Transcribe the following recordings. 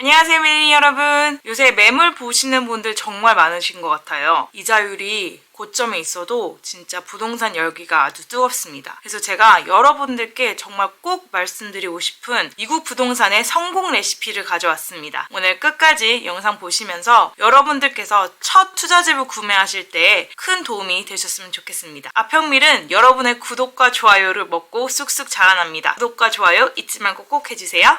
안녕하세요, 미니 여러분. 요새 매물 보시는 분들 정말 많으신 것 같아요. 이자율이 고점에 있어도 진짜 부동산 열기가 아주 뜨겁습니다. 그래서 제가 여러분들께 정말 꼭 말씀드리고 싶은 미국 부동산의 성공 레시피를 가져왔습니다. 오늘 끝까지 영상 보시면서 여러분들께서 첫 투자집을 구매하실 때 큰 도움이 되셨으면 좋겠습니다. 아평밀은 여러분의 구독과 좋아요를 먹고 쑥쑥 자라납니다. 구독과 좋아요 잊지 말고 꼭 해주세요.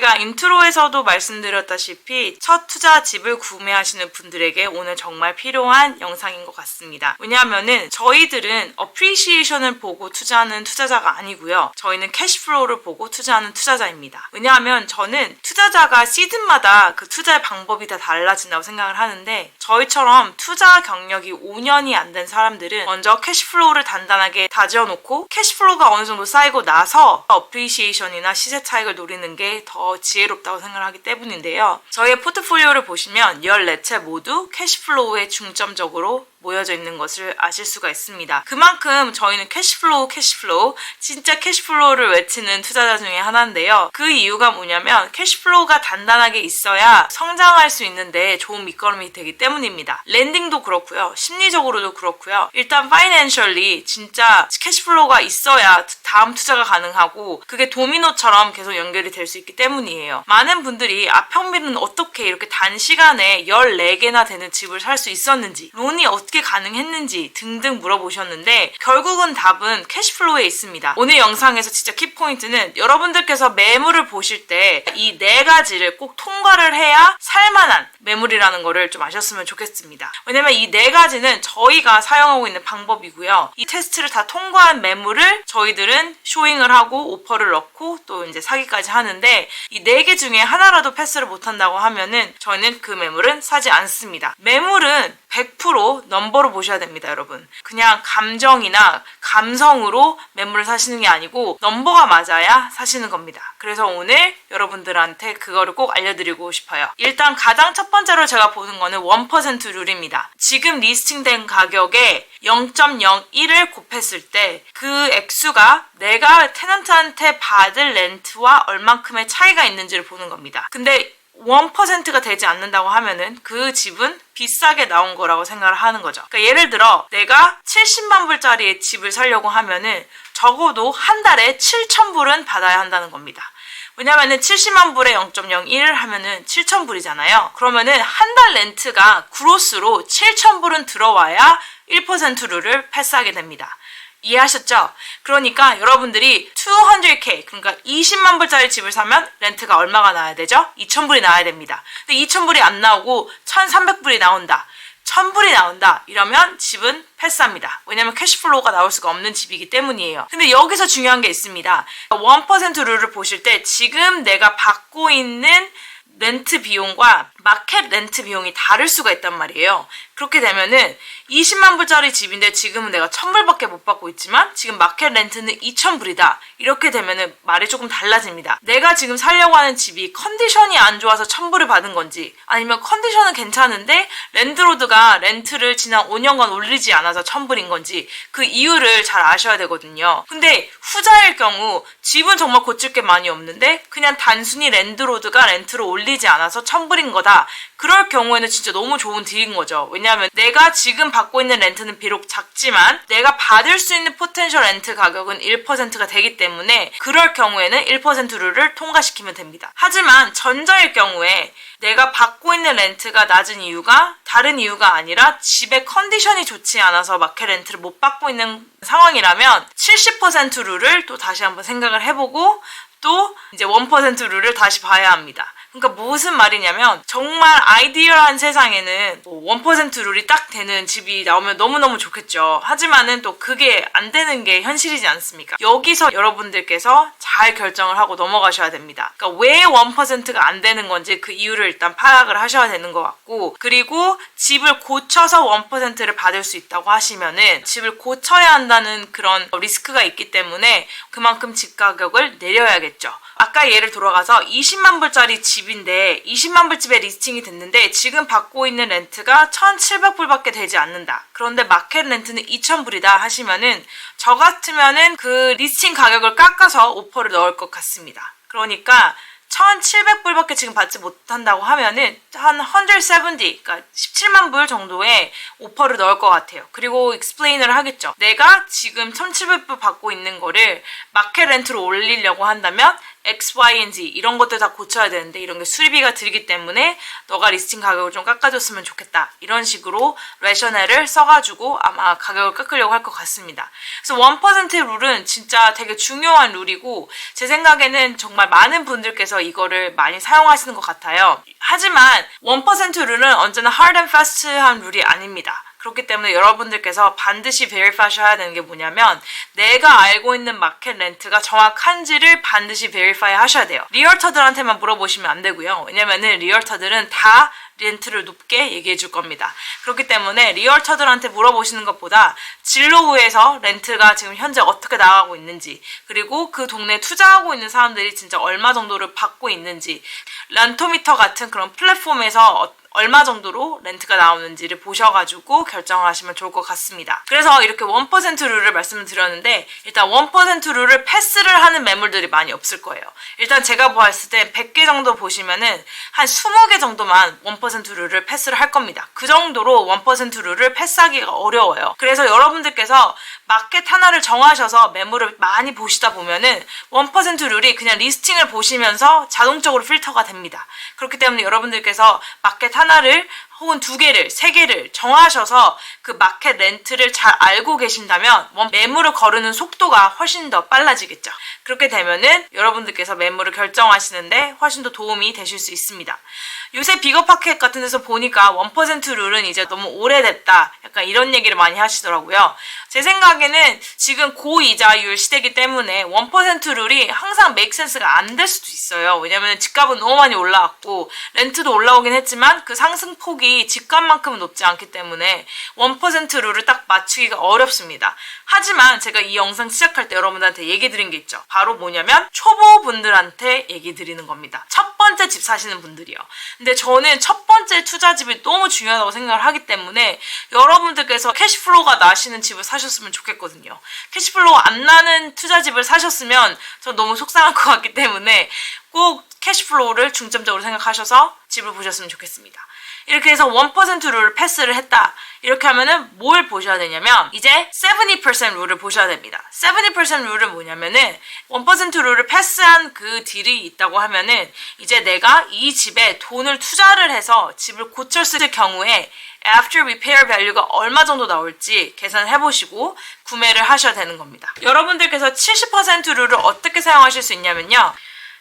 제가 인트로에서도 말씀드렸다시피 첫 투자 집을 구매하시는 분들에게 오늘 정말 필요한 영상인 것 같습니다. 왜냐하면은 저희들은 어프리시에이션을 보고 투자하는 투자자가 아니고요. 저희는 캐시플로우를 보고 투자하는 투자자입니다. 왜냐하면 저는 투자자가 시즌마다 그 투자의 방법이 다 달라진다고 생각을 하는데 저희처럼 투자 경력이 5년이 안 된 사람들은 먼저 캐시플로우를 단단하게 다져놓고 캐시플로우가 어느 정도 쌓이고 나서 어프리시에이션이나 시세 차익을 노리는 게 더 지혜롭다고 생각을 하기 때문인데요. 저희의 포트폴리오를 보시면 14채 모두 캐시플로우에 중점적으로 모여져 있는 것을 아실 수가 있습니다. 그만큼 저희는 캐시플로우, 캐시플로우, 진짜 캐시플로우를 외치는 투자자 중에 하나인데요. 그 이유가 뭐냐면 캐시플로우가 단단하게 있어야 성장할 수 있는데 좋은 밑거름이 되기 때문입니다. 랜딩도 그렇고요. 심리적으로도 그렇고요. 일단 파이낸셜리 진짜 캐시플로우가 있어야 다음 투자가 가능하고 그게 도미노처럼 계속 연결이 될 수 있기 때문이에요. 많은 분들이 아평밀은 어떻게 이렇게 단시간에 14개나 되는 집을 살 수 있었는지 론이 어떻게 가능했는지 등등 물어보셨는데 결국은 답은 캐시플로우에 있습니다. 오늘 영상에서 진짜 키포인트는 여러분들께서 매물을 보실 때 이 네 가지를 꼭 통과를 해야 살만한 매물이라는 거를 좀 아셨으면 좋겠습니다. 왜냐면 이 네 가지는 저희가 사용하고 있는 방법이고요. 이 테스트를 다 통과한 매물을 저희들은 쇼잉을 하고 오퍼를 넣고 또 이제 사기까지 하는데 이 네 개 중에 하나라도 패스를 못한다고 하면은 저희는 그 매물은 사지 않습니다. 매물은 100% 넘버로 보셔야 됩니다, 여러분. 그냥 감정이나 감성으로 매물을 사시는 게 아니고 넘버가 맞아야 사시는 겁니다. 그래서 오늘 여러분들한테 그거를 꼭 알려드리고 싶어요. 일단 가장 첫 번째로 제가 보는 거는 1% 룰입니다. 지금 리스팅된 가격에 0.01을 곱했을 때 그 액수가 내가 테넌트한테 받을 렌트와 얼만큼의 차이가 있는지를 보는 겁니다. 근데 1%가 되지 않는다고 하면은 그 집은 비싸게 나온 거라고 생각을 하는 거죠. 그러니까 예를 들어 내가 70만 불짜리 집을 살려고 하면은 적어도 한 달에 7천 불은 받아야 한다는 겁니다. 왜냐면은 70만 불에 0.01을 하면은 7천 불이잖아요. 그러면은 한 달 렌트가 그로스로 7천 불은 들어와야 1% 룰을 패스하게 됩니다. 이해하셨죠? 그러니까 여러분들이 200k 그러니까 20만 불짜리 집을 사면 렌트가 얼마가 나와야 되죠? 2,000불이 나와야 됩니다. 근데 2,000불이 안 나오고 1,300불이 나온다. 1000불이 나온다. 이러면 집은 패스합니다. 왜냐면 캐시플로우가 나올 수가 없는 집이기 때문이에요. 근데 여기서 중요한 게 있습니다. 1% 룰을 보실 때 지금 내가 받고 있는 렌트 비용과 마켓 렌트 비용이 다를 수가 있단 말이에요. 그렇게 되면은 20만 불짜리 집인데 지금은 내가 1000불밖에 못 받고 있지만 지금 마켓 렌트는 2000불이다. 이렇게 되면은 말이 조금 달라집니다. 내가 지금 살려고 하는 집이 컨디션이 안 좋아서 1000불을 받은 건지 아니면 컨디션은 괜찮은데 랜드로드가 렌트를 지난 5년간 올리지 않아서 1000불인 건지 그 이유를 잘 아셔야 되거든요. 근데 후자일 경우 집은 정말 고칠 게 많이 없는데 그냥 단순히 랜드로드가 렌트를 올리지 않아서 1000불인 거다. 그럴 경우에는 진짜 너무 좋은 딜인 거죠. 왜냐하면 내가 지금 받고 있는 렌트는 비록 작지만 내가 받을 수 있는 포텐셜 렌트 가격은 1%가 되기 때문에 그럴 경우에는 1% 룰을 통과시키면 됩니다. 하지만 전자일 경우에 내가 받고 있는 렌트가 낮은 이유가 다른 이유가 아니라 집의 컨디션이 좋지 않아서 마켓 렌트를 못 받고 있는 상황이라면 70% 룰을 또 다시 한번 생각을 해보고 또 이제 1% 룰을 다시 봐야 합니다. 그러니까 무슨 말이냐면 정말 아이디어한 세상에는 뭐1% 룰이 딱 되는 집이 나오면 너무너무 좋겠죠. 하지만은 또 그게 안 되는 게 현실이지 않습니까? 여기서 여러분들께서 잘 결정을 하고 넘어가셔야 됩니다. 그러니까 왜 1%가 안 되는 건지 그 이유를 일단 파악을 하셔야 되는 것 같고 그리고 집을 고쳐서 1%를 받을 수 있다고 하시면은 집을 고쳐야 한다는 그런 리스크가 있기 때문에 그만큼 집 가격을 내려야겠죠. 아까 예를 돌아가서 20만 불짜리 집인데 20만 불 집에 리스팅이 됐는데 지금 받고 있는 렌트가 1,700불밖에 되지 않는다. 그런데 마켓 렌트는 2,000불이다 하시면은 저 같으면은 그 리스팅 가격을 깎아서 오퍼를 넣을 것 같습니다. 그러니까 1,700불밖에 지금 받지 못한다고 하면은 한 170, 그러니까 17만 불 정도의 오퍼를 넣을 것 같아요. 그리고 익스플레인을 하겠죠. 내가 지금 1,700불 받고 있는 거를 마켓 렌트로 올리려고 한다면 X, Y, and Z 이런 것들 다 고쳐야 되는데 이런 게 수리비가 들기 때문에 너가 리스팅 가격을 좀 깎아줬으면 좋겠다. 이런 식으로 레셔넬을 써가지고 아마 가격을 깎으려고 할 것 같습니다. 그래서 1% 룰은 진짜 되게 중요한 룰이고 제 생각에는 정말 많은 분들께서 이거를 많이 사용하시는 것 같아요. 하지만 1% 룰은 언제나 hard and fast한 룰이 아닙니다. 그렇기 때문에 여러분들께서 반드시 베리파이셔야 되는 게 뭐냐면 내가 알고 있는 마켓 렌트가 정확한지를 반드시 베리파이 하셔야 돼요. 리얼터들한테만 물어보시면 안 되고요. 왜냐면은 리얼터들은 다 렌트를 높게 얘기해 줄 겁니다. 그렇기 때문에 리얼터들한테 물어보시는 것보다 진로구에서 렌트가 지금 현재 어떻게 나가고 있는지 그리고 그 동네에 투자하고 있는 사람들이 진짜 얼마 정도를 받고 있는지 란토미터 같은 그런 플랫폼에서 어- 얼마 정도로 렌트가 나오는지를 보셔가지고 결정을 하시면 좋을 것 같습니다. 그래서 이렇게 1% 룰을 말씀을 드렸는데 일단 1% 룰을 패스를 하는 매물들이 많이 없을 거예요. 일단 제가 보았을 때 100개 정도 보시면은 한 20개 정도만 1% 룰을 패스를 할 겁니다. 그 정도로 1% 룰을 패스하기가 어려워요. 그래서 여러분들께서 마켓 하나를 정하셔서 매물을 많이 보시다 보면은 1% 룰이 그냥 리스팅을 보시면서 자동적으로 필터가 됩니다. 그렇기 때문에 여러분들께서 마켓 하나를 혹은 두 개를, 세 개를 정하셔서 그 마켓 렌트를 잘 알고 계신다면 원- 매물을 거르는 속도가 훨씬 더 빨라지겠죠. 그렇게 되면은 여러분들께서 매물을 결정하시는데 훨씬 더 도움이 되실 수 있습니다. 요새 비거파켓 같은 데서 보니까 1% 룰은 이제 너무 오래됐다. 약간 이런 얘기를 많이 하시더라고요. 제 생각에는 지금 고이자율 시대이기 때문에 1% 룰이 항상 메이크 센스가 안 될 수도 있어요. 왜냐면 집값은 너무 많이 올라왔고 렌트도 올라오긴 했지만 그 상승폭이 집값만큼은 높지 않기 때문에 1% 룰을 딱 맞추기가 어렵습니다. 하지만 제가 이 영상 시작할 때 여러분들한테 얘기 드린 게 있죠. 바로 뭐냐면 초보분들한테 얘기 드리는 겁니다. 첫 번째 집 사시는 분들이요. 근데 저는 첫 번째 투자집이 너무 중요하다고 생각을 하기 때문에 여러분들께서 캐시플로우가 나시는 집을 사셨으면 좋겠거든요. 캐시플로우가 안 나는 투자집을 사셨으면 전 너무 속상할 것 같기 때문에 꼭 캐시플로우를 중점적으로 생각하셔서 집을 보셨으면 좋겠습니다. 이렇게 해서 1% 룰을 패스를 했다. 이렇게 하면은 뭘 보셔야 되냐면 이제 70% 룰을 보셔야 됩니다. 70% 룰은 뭐냐면은 1% 룰을 패스한 그 딜이 있다고 하면은 이제 내가 이 집에 돈을 투자를 해서 집을 고쳤을 경우에 after repair value가 얼마 정도 나올지 계산해 보시고 구매를 하셔야 되는 겁니다. 여러분들께서 70% 룰을 어떻게 사용하실 수 있냐면요.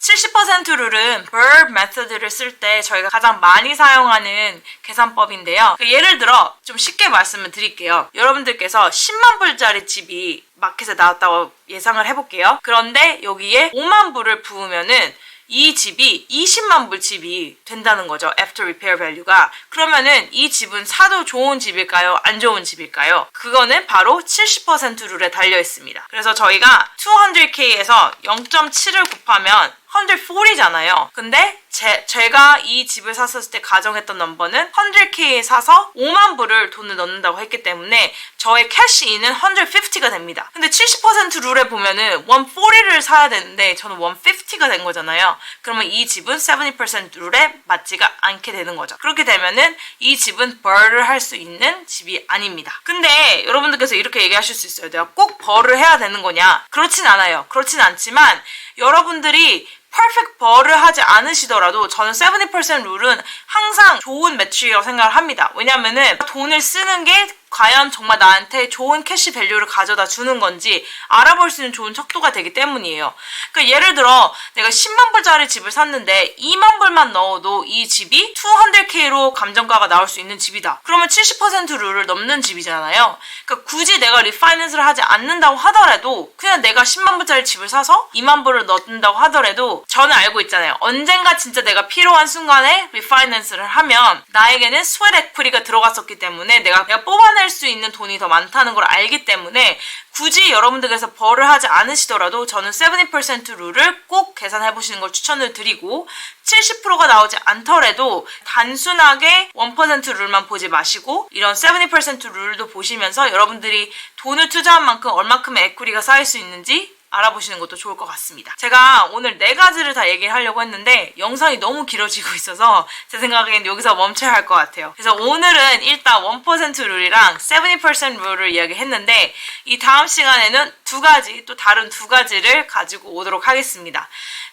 70% 룰은 Bird 메서드를 쓸 때 저희가 가장 많이 사용하는 계산법인데요. 그 예를 들어 좀 쉽게 말씀을 드릴게요. 여러분들께서 10만 불짜리 집이 마켓에 나왔다고 예상을 해볼게요. 그런데 여기에 5만 불을 부으면은 이 집이 20만 불 집이 된다는 거죠. After repair value가. 그러면은 이 집은 사도 좋은 집일까요? 안 좋은 집일까요? 그거는 바로 70% 룰에 달려 있습니다. 그래서 저희가 200K에서 0.7을 곱하면 140잖아요. 근데 제, 제가 이 집을 샀었을 때 가정했던 넘버는 100K에 사서 5만 불을 돈을 넣는다고 했기 때문에 저의 캐시인은 150가 됩니다. 근데 70% 룰에 보면은 140를 사야 되는데 저는 150가 된 거잖아요. 그러면 이 집은 70% 룰에 맞지가 않게 되는 거죠. 그렇게 되면은 이 집은 벌을 할 수 있는 집이 아닙니다. 근데 여러분들께서 이렇게 얘기하실 수 있어요. 내가 꼭 벌을 해야 되는 거냐? 그렇진 않아요. 그렇진 않지만 여러분들이 퍼펙트 벌을 하지 않으시더라도 저는 70% 룰은 항상 좋은 매출이라고 생각을 합니다. 왜냐면은 돈을 쓰는 게 과연 정말 나한테 좋은 캐시 밸류를 가져다 주는 건지 알아볼 수 있는 좋은 척도가 되기 때문이에요. 그러니까 예를 들어 내가 10만 불짜리 집을 샀는데 2만 불만 넣어도 이 집이 200k로 감정가가 나올 수 있는 집이다. 그러면 70% 룰을 넘는 집이잖아요. 그러니까 굳이 내가 리파이낸스를 하지 않는다고 하더라도 그냥 내가 10만 불짜리 집을 사서 2만 불을 넣는다고 하더라도 저는 알고 있잖아요. 언젠가 진짜 내가 필요한 순간에 리파이낸스를 하면 나에게는 스웨트 에퀴리가 들어갔었기 때문에 내가 내가 뽑아낼 뽑아낼 수 있는 돈이 더 많다는 걸 알기 때문에 굳이 여러분들께서 벌을 하지 않으시더라도 저는 70% 룰을 꼭 계산해 보시는 걸 추천을 드리고 70%가 나오지 않더라도 단순하게 1% 룰만 보지 마시고 이런 70% 룰도 보시면서 여러분들이 돈을 투자한 만큼 얼마큼의 에퀴리가 쌓일 수 있는지 알아보시는 것도 좋을 것 같습니다. 제가 오늘 네 가지를 다 얘기를 하려고 했는데 영상이 너무 길어지고 있어서 제 생각에는 여기서 멈춰야 할 것 같아요. 그래서 오늘은 일단 1% 룰이랑 70% 룰을 이야기했는데 이 다음 시간에는 두 가지 또 다른 두 가지를 가지고 오도록 하겠습니다.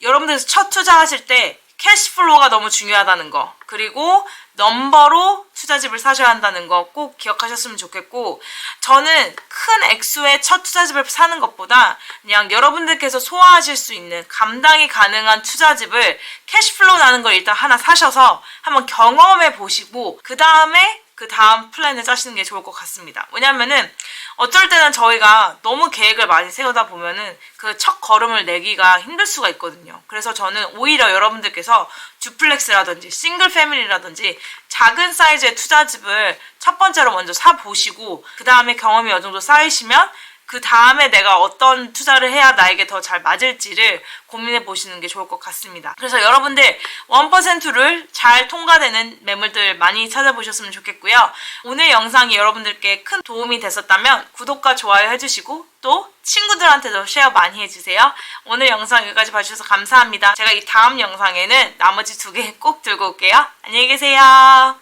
여러분들 첫 투자하실 때 캐시플로우가 너무 중요하다는 거. 그리고 넘버로 투자집을 사셔야 한다는 거 꼭 기억하셨으면 좋겠고 저는 큰 액수의 첫 투자집을 사는 것보다 그냥 여러분들께서 소화하실 수 있는 감당이 가능한 투자집을 캐시플로우 나는 걸 일단 하나 사셔서 한번 경험해 보시고 그 다음에 그 다음 플랜을 짜시는 게 좋을 것 같습니다. 왜냐면은 어쩔 때는 저희가 너무 계획을 많이 세우다 보면은 그 첫 걸음을 내기가 힘들 수가 있거든요. 그래서 저는 오히려 여러분들께서 듀플렉스라든지 싱글 패밀리라든지 작은 사이즈의 투자집을 첫 번째로 먼저 사 보시고 그 다음에 경험이 어느 정도 쌓이시면 그 다음에 내가 어떤 투자를 해야 나에게 더 잘 맞을지를 고민해 보시는 게 좋을 것 같습니다. 그래서 여러분들 1%를 잘 통과되는 매물들 많이 찾아보셨으면 좋겠고요. 오늘 영상이 여러분들께 큰 도움이 됐었다면 구독과 좋아요 해주시고 또 친구들한테도 쉐어 많이 해주세요. 오늘 영상 여기까지 봐주셔서 감사합니다. 제가 이 다음 영상에는 나머지 두 개 꼭 들고 올게요. 안녕히 계세요.